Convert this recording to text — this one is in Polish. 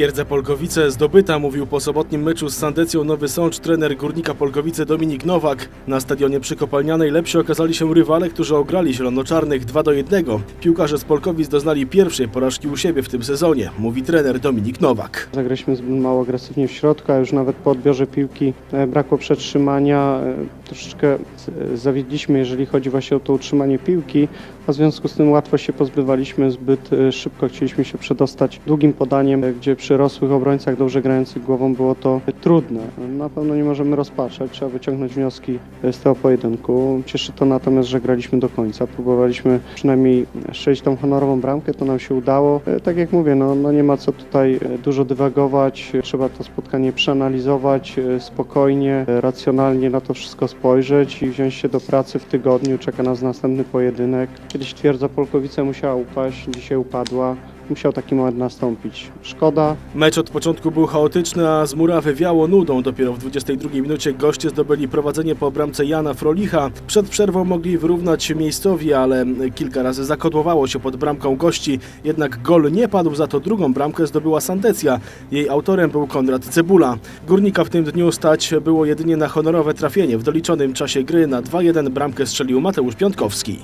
Twierdza Polkowice zdobyta, mówił po sobotnim meczu z Sandecją Nowy Sącz trener Górnika Polkowice Dominik Nowak. Na stadionie przy Kopalnianej lepsi okazali się rywale, którzy ograli zielonoczarnych 2 do 1. Piłkarze z Polkowic doznali pierwszej porażki u siebie w tym sezonie, mówi trener Dominik Nowak. Zagraliśmy mało agresywnie w środku, a już nawet po odbiorze piłki e, brakło przetrzymania. E, Troszeczkę z- zawiedliśmy, jeżeli chodzi właśnie o to utrzymanie piłki, a w związku z tym łatwo się pozbywaliśmy, zbyt e, szybko chcieliśmy się przedostać długim podaniem, e, gdzie przy rosłych obrońcach dobrze grających głową było to e, trudne. Na pewno nie możemy rozpaczać, trzeba wyciągnąć wnioski e, z tego pojedynku. Cieszy to natomiast, że graliśmy do końca. Próbowaliśmy przynajmniej strzelić tą honorową bramkę, to nam się udało. E, Tak jak mówię, no, no nie ma co tutaj e, dużo dywagować, E, trzeba to spotkanie przeanalizować e, spokojnie, e, racjonalnie na to wszystko spojrzeć i wziąć się do pracy w tygodniu. Czeka nas następny pojedynek. Kiedyś twierdza Polkowice musiała upaść, dzisiaj upadła. Musiał taki moment nastąpić. Szkoda, Mecz od początku był chaotyczny, a z murawy wiało nudą. Dopiero w 22 minucie goście zdobyli prowadzenie po bramce Jana Frolicha. Przed przerwą mogli wyrównać miejscowi, ale kilka razy zakodłowało się pod bramką gości. Jednak gol nie padł, za to drugą bramkę zdobyła Sandecja. Jej autorem był Konrad Cebula. Górnika w tym dniu stać było jedynie na honorowe trafienie. W doliczonym czasie gry na 2-1 bramkę strzelił Mateusz Piątkowski.